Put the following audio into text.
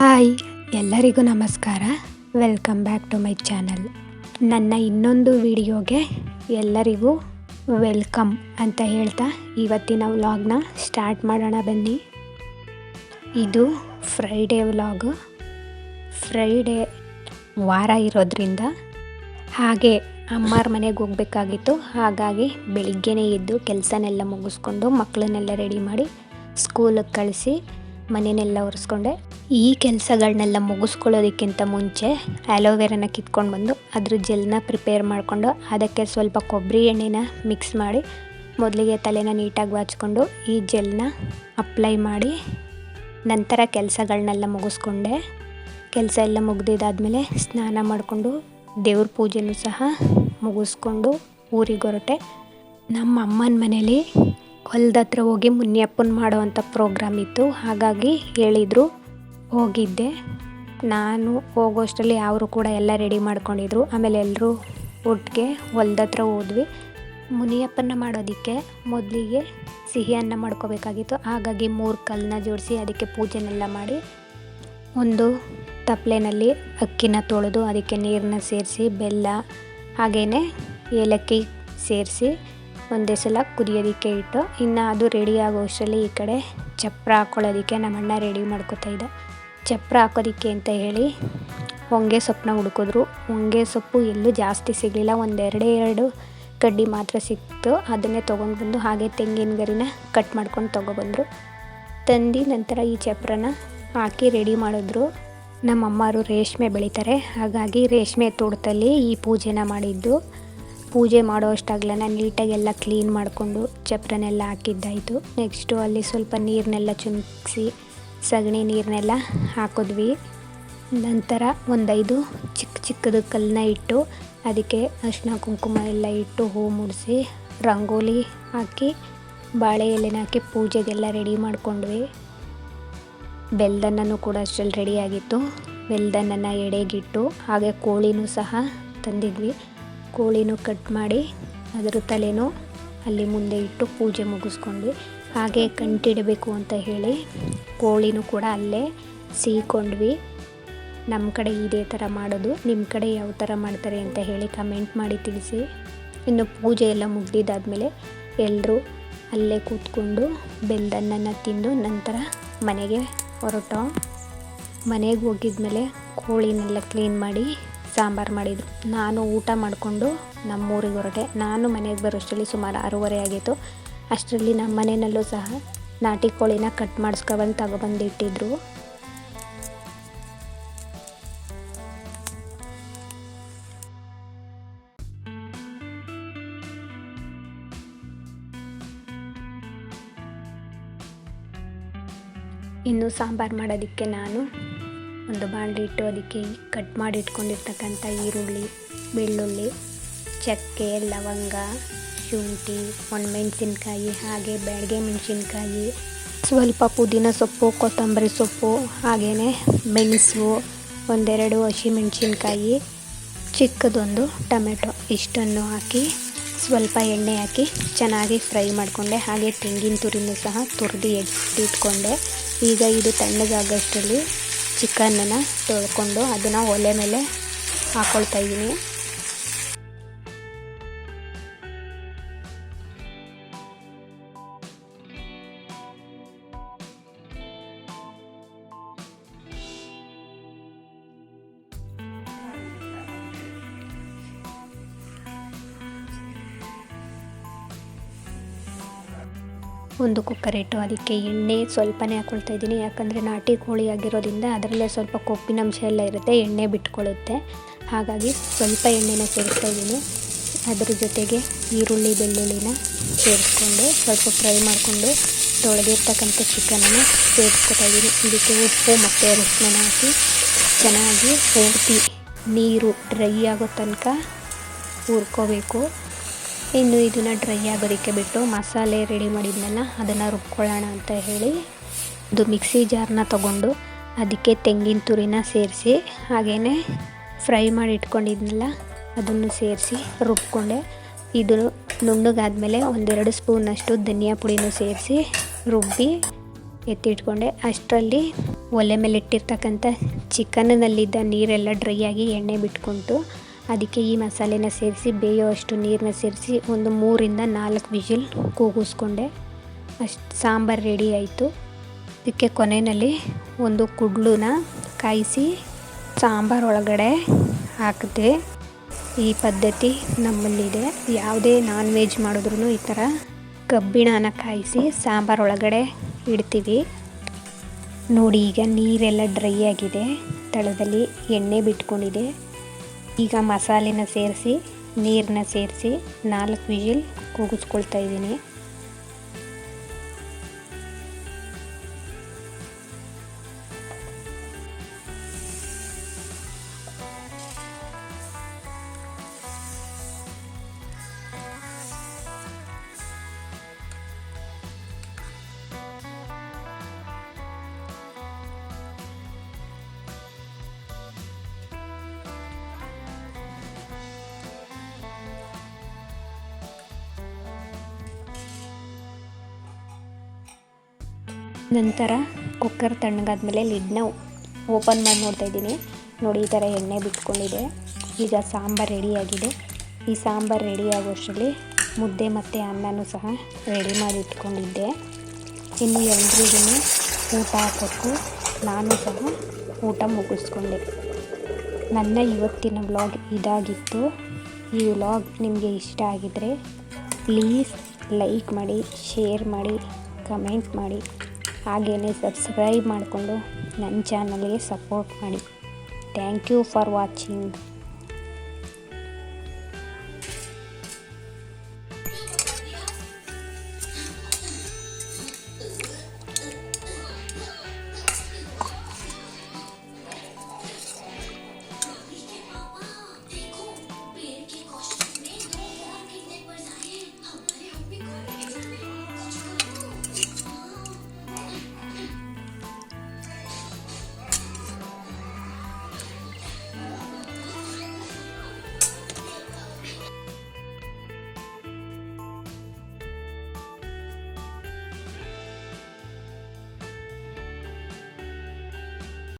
Hi, ಎಲ್ಲರಿಗೂ ನಮಸ್ಕಾರ. Welcome back to my channel ನನ್ನ ಇನ್ನೊಂದು ವಿಡಿಯೋಗೆ ಎಲ್ಲರಿಗೂ ವೆಲ್ಕಮ್ ಅಂತ ಹೇಳ್ತಾ ಇವತ್ತಿನ ವ್ಲಾಗ್ನ ಸ್ಟಾರ್ಟ್ ಮಾಡೋಣ ಬನ್ನಿ. ಇದು ಫ್ರೈಡೇ ವ್ಲಾಗು ಫ್ರೈಡೇ ವಾರ ಇರೋದ್ರಿಂದ ಹಾಗೆ ಅಮ್ಮಾರ ಮನೆಗೆ ಹೋಗ್ಬೇಕಾಗಿತ್ತು. ಹಾಗಾಗಿ ಬೆಳಿಗ್ಗೆನೇ ಎದ್ದು ಕೆಲಸನೆಲ್ಲ ಮುಗಿಸ್ಕೊಂಡು ಮಕ್ಕಳನ್ನೆಲ್ಲ ರೆಡಿ ಮಾಡಿ ಸ್ಕೂಲಿಗೆ ಕಳಿಸಿ ಮನೆಯನ್ನೆಲ್ಲ ಒರೆಸ್ಕೊಂಡೆ. ಈ ಕೆಲಸಗಳನ್ನೆಲ್ಲ ಮುಗಿಸ್ಕೊಳ್ಳೋದಕ್ಕಿಂತ ಮುಂಚೆ ಅಲೋವೆರಾನ ಕಿತ್ಕೊಂಡು ಬಂದು ಅದ್ರ ಜೆಲ್ನ ಪ್ರಿಪೇರ್ ಮಾಡಿಕೊಂಡು ಅದಕ್ಕೆ ಸ್ವಲ್ಪ ಕೊಬ್ಬರಿ ಎಣ್ಣೆನ ಮಿಕ್ಸ್ ಮಾಡಿ ಮೊದಲಿಗೆ ತಲೆನ ನೀಟಾಗಿ ಬಾಚ್ಕೊಂಡು ಈ ಜೆಲ್ನ ಅಪ್ಲೈ ಮಾಡಿ ನಂತರ ಕೆಲಸಗಳನ್ನೆಲ್ಲ ಮುಗಿಸ್ಕೊಂಡೆ. ಕೆಲಸ ಎಲ್ಲ ಮುಗ್ದಿದ್ದಾದಮೇಲೆ ಸ್ನಾನ ಮಾಡಿಕೊಂಡು ದೇವ್ರ ಪೂಜೆನೂ ಸಹ ಮುಗಿಸ್ಕೊಂಡು ಊರಿಗೆ ಹೊರಟೆ. ನಮ್ಮ ಅಮ್ಮನ ಮನೇಲಿ ಹೊಲದ ಹತ್ರ ಹೋಗಿ ಮುನಿಯಪ್ಪನ ಮಾಡುವಂಥ ಪ್ರೋಗ್ರಾಮ್ ಇತ್ತು. ಹಾಗಾಗಿ ಹೇಳಿದರು, ಹೋಗಿದ್ದೆ. ನಾನು ಹೋಗೋಷ್ಟರಲ್ಲಿ ಅವರು ಕೂಡ ಎಲ್ಲ ರೆಡಿ ಮಾಡ್ಕೊಂಡಿದ್ರು. ಆಮೇಲೆ ಎಲ್ಲರೂ ಒಟ್ಟಿಗೆ ಹೊಲ್ದ ಹತ್ರ ಹೋದ್ವಿ. ಮುನಿಯಪ್ಪನ ಮಾಡೋದಕ್ಕೆ ಮೊದಲಿಗೆ ಸಿಹಿ ಅನ್ನ ಮಾಡ್ಕೋಬೇಕಾಗಿತ್ತು. ಹಾಗಾಗಿ ಮೂರು ಕಲ್ಲನ್ನ ಜೋಡಿಸಿ ಅದಕ್ಕೆ ಪೂಜೆನೆಲ್ಲ ಮಾಡಿ ಒಂದು ತಪ್ಪಲೆನಲ್ಲಿ ಅಕ್ಕಿನ ತೊಳೆದು ಅದಕ್ಕೆ ನೀರನ್ನ ಸೇರಿಸಿ, ಬೆಲ್ಲ ಹಾಗೆಯೇ ಏಲಕ್ಕಿ ಸೇರಿಸಿ ಒಂದೇ ಸಲ ಕುದಿಯೋದಕ್ಕೆ ಇಟ್ಟು, ಇನ್ನು ಅದು ರೆಡಿ ಆಗೋಷ್ಟರಲ್ಲಿ ಈ ಕಡೆ ಚಪ್ರ ಹಾಕ್ಕೊಳ್ಳೋದಕ್ಕೆ ನಮ್ಮಣ್ಣ ರೆಡಿ ಮಾಡ್ಕೋತಾ ಇದ್ದ. ಚಪ್ರ ಹಾಕೋದಕ್ಕೆ ಅಂತ ಹೇಳಿ ಹೊಂಗೆ ಸೊಪ್ಪನ್ನ ಹುಡುಕಿದ್ರು. ಹೊಂಗೆ ಸೊಪ್ಪು ಎಲ್ಲೂ ಜಾಸ್ತಿ ಸಿಗಲಿಲ್ಲ. ಒಂದೆರಡೇ ಎರಡು ಕಡ್ಡಿ ಮಾತ್ರ ಸಿಕ್ತು. ಅದನ್ನೇ ತೊಗೊಂಡು ಬಂದು ಹಾಗೆ ತೆಂಗಿನ ಗರಿನ ಕಟ್ ಮಾಡ್ಕೊಂಡು ತೊಗೊಬಂದರು ತಂದು ನಂತರ ಈ ಚಪ್ರನ ಹಾಕಿ ರೆಡಿ ಮಾಡಿದ್ರು. ನಮ್ಮ ಅಮ್ಮರು ರೇಷ್ಮೆ ಬೆಳೀತಾರೆ. ಹಾಗಾಗಿ ರೇಷ್ಮೆ ತೋಟದಲ್ಲಿ ಈ ಪೂಜೆನ ಮಾಡಿದ್ದು. ಪೂಜೆ ಮಾಡೋ ಅಷ್ಟಾಗ್ಲನ ನೀಟಾಗೆಲ್ಲ ಕ್ಲೀನ್ ಮಾಡಿಕೊಂಡು ಚಪ್ರನೆಲ್ಲ ಹಾಕಿದ್ದಾಯಿತು. ನೆಕ್ಸ್ಟು ಅಲ್ಲಿ ಸ್ವಲ್ಪ ನೀರನ್ನೆಲ್ಲ ಚುಮ್ಕಿಸಿ ಸಗಣಿ ನೀರನ್ನೆಲ್ಲ ಹಾಕಿದ್ವಿ. ನಂತರ ಒಂದೈದು ಚಿಕ್ಕ ಚಿಕ್ಕದು ಕಲ್ಲನ್ನ ಇಟ್ಟು ಅದಕ್ಕೆ ಅರಿಶಿನ ಕುಂಕುಮ ಎಲ್ಲ ಇಟ್ಟು ಹೂ ಮುಡಿಸಿ ರಂಗೋಲಿ ಹಾಕಿ, ಬಾಳೆ ಎಲೆನ ಹಾಕಿ ಪೂಜೆಗೆಲ್ಲ ರೆಡಿ ಮಾಡ್ಕೊಂಡ್ವಿ. ಬೆಲ್ದನ್ನೂ ಕೂಡ ಅಷ್ಟರಲ್ಲಿ ರೆಡಿಯಾಗಿತ್ತು ಬೆಲ್ದನ್ನನ್ನು ಎಡೆಗಿಟ್ಟು, ಹಾಗೆ ಕೋಳಿನೂ ಸಹ ತಂದಿದ್ವಿ. ಕೋಳಿನೂ ಕಟ್ ಮಾಡಿ, ಅದರ ತಲೆನೂ ಅಲ್ಲಿ ಮುಂದೆ ಇಟ್ಟು ಪೂಜೆ ಮುಗಿಸ್ಕೊಂಡ್ವಿ. ಹಾಗೆ ಕಂಟಿಡಬೇಕು ಅಂತ ಹೇಳಿ ಕೋಳಿನೂ ಕೂಡ ಅಲ್ಲೇ ಸೀಕೊಂಡ್ವಿ. ನಮ್ಮ ಕಡೆ ಇದೇ ಥರ ಮಾಡೋದು ನಿಮ್ಮ ಕಡೆ ಯಾವ ಥರ ಮಾಡ್ತಾರೆ ಅಂತ ಹೇಳಿ ಕಮೆಂಟ್ ಮಾಡಿ ತಿಳಿಸಿ. ಇನ್ನು ಪೂಜೆ ಎಲ್ಲ ಮುಗ್ದಿದ್ದಾದಮೇಲೆ ಎಲ್ಲರೂ ಅಲ್ಲೇ ಕೂತ್ಕೊಂಡು ಬೆಲ್ದನ್ನನ್ನು ತಿಂದು ನಂತರ ಮನೆಗೆ ಹೊರಟೋ ಮನೆಗೆ ಹೋಗಿದ್ಮೇಲೆ ಕೋಳಿನೆಲ್ಲ ಕ್ಲೀನ್ ಮಾಡಿ ಸಾಂಬಾರು ಮಾಡಿದರು. ನಾನು ಊಟ ಮಾಡಿಕೊಂಡು ನಮ್ಮೂರಿಗೆ ಹೊರಟೆ ನಾನು ಮನೆಗೆ ಬರೋಷ್ಟರಲ್ಲಿ ಸುಮಾರು ಆರೂವರೆ ಆಗಿತ್ತು. ಅಷ್ಟರಲ್ಲಿ ನಮ್ಮ ಮನೆಯಲ್ಲೂ ಸಹ ನಾಟಿ ಕೋಳಿನ ಕಟ್ ಮಾಡಿಸ್ಕೊಬಂದು ತಗೊಬಂದು ಇನ್ನು ಸಾಂಬಾರು ಮಾಡೋದಕ್ಕೆ ನಾನು ಒಂದು ಬಾಂಡ್ಲಿ ಇಟ್ಟು ಅದಕ್ಕೆ ಕಟ್ ಮಾಡಿ ಇಟ್ಕೊಂಡಿರ್ತಕ್ಕಂಥ ಈರುಳ್ಳಿ, ಬೆಳ್ಳುಳ್ಳಿ, ಚಕ್ಕೆ, ಲವಂಗ, ಶುಂಠಿ ಒಣಮೆಣಸಿನ್ಕಾಯಿ ಹಾಗೆ ಬೆಳಗ್ಗೆ ಮೆಣಸಿನ್ಕಾಯಿ, ಸ್ವಲ್ಪ ಪುದೀನ ಸೊಪ್ಪು, ಕೊತ್ತಂಬರಿ ಸೊಪ್ಪು, ಹಾಗೆಯೇ ಮೆಣಸು, ಒಂದೆರಡು ಹಸಿಮೆಣಸಿನ್ಕಾಯಿ ಚಿಕ್ಕದೊಂದು ಟೊಮೆಟೊ ಇಷ್ಟನ್ನು ಹಾಕಿ ಸ್ವಲ್ಪ ಎಣ್ಣೆ ಹಾಕಿ ಚೆನ್ನಾಗಿ ಫ್ರೈ ಮಾಡಿಕೊಂಡೆ. ಹಾಗೆ ತೆಂಗಿನ ತುರಿನೂ ಸಹ ತುರಿದು ಎತ್ತಿಟ್ಕೊಂಡೆ. ಈಗ ಇದು ತಣ್ಣಗಾಗೋಷ್ಟರಲ್ಲಿ ಚಿಕನನ್ನು ತೊಳ್ಕೊಂಡು ಅದನ್ನು ಒಲೆ ಮೇಲೆ ಹಾಕ್ಕೊಳ್ತಾ ಒಂದು ಕುಕ್ಕರ್ ಇಟ್ಟು ಅದಕ್ಕೆ ಎಣ್ಣೆ ಸ್ವಲ್ಪನೇ ಹಾಕೊಳ್ತಾ ಇದ್ದೀನಿ. ಯಾಕಂದರೆ ನಾಟಿ ಕೋಳಿ ಆಗಿರೋದ್ರಿಂದ ಅದರಲ್ಲೇ ಸ್ವಲ್ಪ ಕೊಬ್ಬಿನಂಶ ಎಲ್ಲ ಇರುತ್ತೆ, ಎಣ್ಣೆ ಬಿಟ್ಕೊಳ್ಳುತ್ತೆ. ಹಾಗಾಗಿ ಸ್ವಲ್ಪ ಎಣ್ಣೆನ ಸೇರಿಸ್ತಾ ಇದ್ದೀನಿ. ಅದರ ಜೊತೆಗೆ ಈರುಳ್ಳಿ ಬೆಳ್ಳುಳ್ಳಿನ ಸೇರಿಸ್ಕೊಂಡು ಸ್ವಲ್ಪ ಫ್ರೈ ಮಾಡಿಕೊಂಡು ತೊಳೆದಿರ್ತಕ್ಕಂಥ ಚಿಕನನ್ನು ಸೇರಿಸ್ಕೊತಾ ಇದ್ದೀನಿ. ಇದಕ್ಕೆ ಉಪ್ಪು ಮತ್ತು ಅರಿಶಿನ ಹಾಕಿ ಚೆನ್ನಾಗಿ ಪೂರ್ತಿ ನೀರು ಡ್ರೈ ಆಗೋ ತನಕ ಹುರ್ಕೋಬೇಕು. ಇನ್ನು ಇದನ್ನು ಡ್ರೈ ಆಗೋದಕ್ಕೆ ಬಿಟ್ಟು ಮಸಾಲೆ ರೆಡಿ ಮಾಡಿದ್ನಲ್ಲ ಅದನ್ನು ರುಬ್ಕೊಳ್ಳೋಣ ಅಂತ ಹೇಳಿ ಇದು ಮಿಕ್ಸಿ ಜಾರ್ನ ತಗೊಂಡು ಅದಕ್ಕೆ ತೆಂಗಿನ ತುರಿನ ಸೇರಿಸಿ ಹಾಗೆಯೇ ಫ್ರೈ ಮಾಡಿ ಇಟ್ಕೊಂಡಿದ್ನಲ್ಲ ಅದನ್ನು ಸೇರಿಸಿ ರುಬ್ಕೊಂಡೆ. ಇದು ನುಣ್ಣಗಾದ್ಮೇಲೆ ಒಂದೆರಡು ಸ್ಪೂನಷ್ಟು ಧನಿಯಾ ಪುಡಿನೂ ಸೇರಿಸಿ ರುಬ್ಬಿ ಎತ್ತಿಟ್ಕೊಂಡೆ. ಅಷ್ಟರಲ್ಲಿ ಒಲೆ ಮೇಲೆ ಇಟ್ಟಿರ್ತಕ್ಕಂಥ ಚಿಕನ್ನಲ್ಲಿದ್ದ ನೀರೆಲ್ಲ ಡ್ರೈ ಆಗಿ ಎಣ್ಣೆ ಬಿಟ್ಕೊಂತು. ಅದಕ್ಕೆ ಈ ಮಸಾಲೆನ ಸೇರಿಸಿ ಬೇಯೋ ಅಷ್ಟು ನೀರನ್ನ ಸೇರಿಸಿ ಒಂದು ಮೂರಿಂದ ನಾಲ್ಕು ವಿಷಿಲ್ ಕೂಗಿಸ್ಕೊಂಡೆ. ಅಷ್ಟು ಸಾಂಬಾರು ರೆಡಿ ಆಯಿತು. ಇದಕ್ಕೆ ಕೊನೆಯಲ್ಲಿ ಒಂದು ಕುಡ್ಲುನ ಕಾಯಿಸಿ ಸಾಂಬಾರು ಒಳಗಡೆ ಹಾಕಿದೆ. ಈ ಪದ್ಧತಿ ನಮ್ಮಲ್ಲಿದೆ. ಯಾವುದೇ ನಾನ್ ವೆಜ್ ಮಾಡಿದ್ರೂ ಈ ಥರ ಕಬ್ಬಿಣನ ಕಾಯಿಸಿ ಸಾಂಬಾರು ಒಳಗಡೆ ಇಡ್ತೀವಿ. ನೋಡಿ, ಈಗ ನೀರೆಲ್ಲ ಡ್ರೈ ಆಗಿದೆ. ತಳದಲ್ಲಿ ಎಣ್ಣೆ ಬಿಟ್ಕೊಂಡಿದೆ. ಈಗ ಮಸಾಲೆನ ಸೇರಿಸಿ ನೀರನ್ನ ಸೇರಿಸಿ ನಾಲ್ಕು ವಿಜಿಲ್ ಕೂಗಿಸ್ಕೊಳ್ತಾ ಇದ್ದೀನಿ. ನಂತರ ಕುಕ್ಕರ್ ತಣ್ಣಗಾದ್ಮೇಲೆ ಲಿಡ್ನ ಓಪನ್ ಮಾಡಿ ನೋಡ್ತಾ ಇದ್ದೀನಿ. ನೋಡಿ, ಈ ಥರ ಎಣ್ಣೆ ಬಿಟ್ಕೊಂಡಿದೆ ಈಗ ಸಾಂಬಾರು ರೆಡಿಯಾಗಿದೆ ಈ ಸಾಂಬಾರು ರೆಡಿ ಆಗೋಷ್ಟರಲ್ಲಿ ಮುದ್ದೆ ಮತ್ತು ಅನ್ನನೂ ಸಹ ರೆಡಿ ಮಾಡಿ ಇಟ್ಕೊಂಡಿದ್ದೆ. ಇನ್ನು ಎಲ್ರಿಗೂ ಊಟ ಹಾಕೋಕ್ಕೂ ನಾನು ಸಹ ಊಟ ಮುಗಿಸ್ಕೊಂಡೆ. ನನ್ನ ಇವತ್ತಿನ ವ್ಲಾಗ್ ಇದಾಗಿತ್ತು. ಈ ವ್ಲಾಗ್ ನಿಮಗೆ ಇಷ್ಟ ಆಗಿದ್ದರೆ ಪ್ಲೀಸ್ ಲೈಕ್ ಮಾಡಿ ಶೇರ್ ಮಾಡಿ ಕಮೆಂಟ್ ಮಾಡಿ. ಹಾಗೆಯೇ ಸಬ್ಸ್ಕ್ರೈಬ್ ಮಾಡಿಕೊಂಡು ನನ್ನ ಚಾನಲ್ಗೆ ಸಪೋರ್ಟ್ ಮಾಡಿ. Thank you for watching.